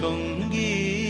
সঙ্গী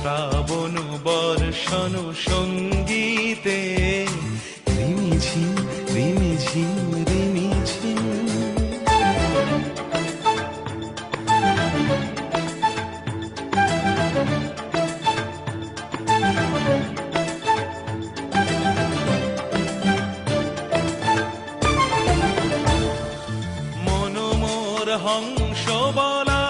শ্রাবণ বর্ষণ সঙ্গীতে। রিমিঝিম রিমিঝিম রিমিঝিম হংস বলাকার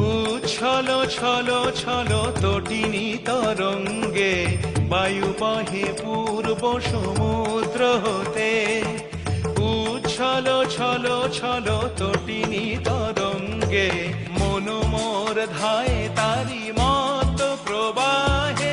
উচ্ছল, ছল ছল তটিনী তরঙ্গে বায়ু বহে পূর্ব সমুদ্র হতে। উচ্ছল, ছল ছল তটিনী তরঙ্গে মনোমোর ধায় তারি মত প্রবাহে